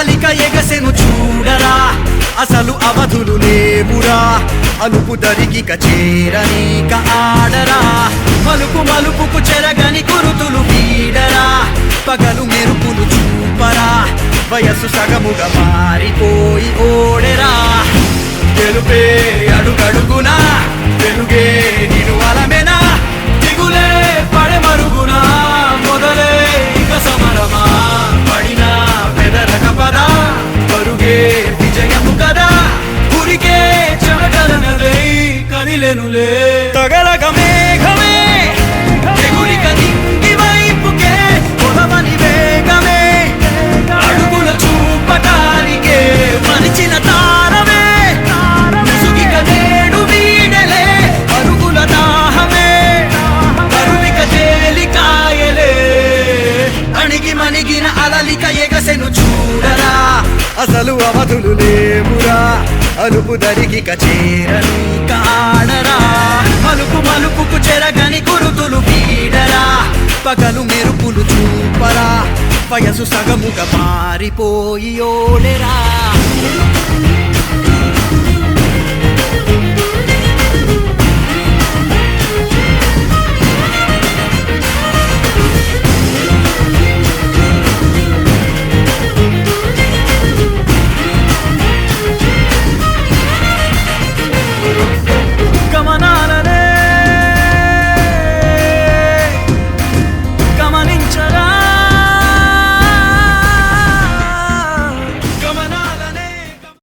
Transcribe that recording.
కదలిక ఎగసెను చూడరా. అసలు అవధులు లేవురా. అలుపు దరిగిక చేరనీక ఆడరా. మలుపు మలుపుకు చెరగని కురుతులు వీడరా. పగలు మెరుపులు చూపరా. వయస్సు సగముగా మారిపోయి ఓడెరా. తెలుపే కదిలెనులే తగలగ మేఘమే. ఎగురిక నింగి వైపుకే పొలమని వేగమే. అడుగుల చూపటానికే మలిచిన తారమే. ముసుగిక నేడు వీడలే అరుగుల దాహమే. కరువిక తేలికాయలే అణిగి మణిగిన అలలిక ఎగసెను చూడరా. అసలు అవధులు లేవురా. అలుపు దరిగిక చేరని కాడరా. మలుపు మలుపుకు చెరగని కురుతులు వీడరా పగలు మెరుపులు చూపరా. వయసు సగముగా మారిపోయి ఓడెరా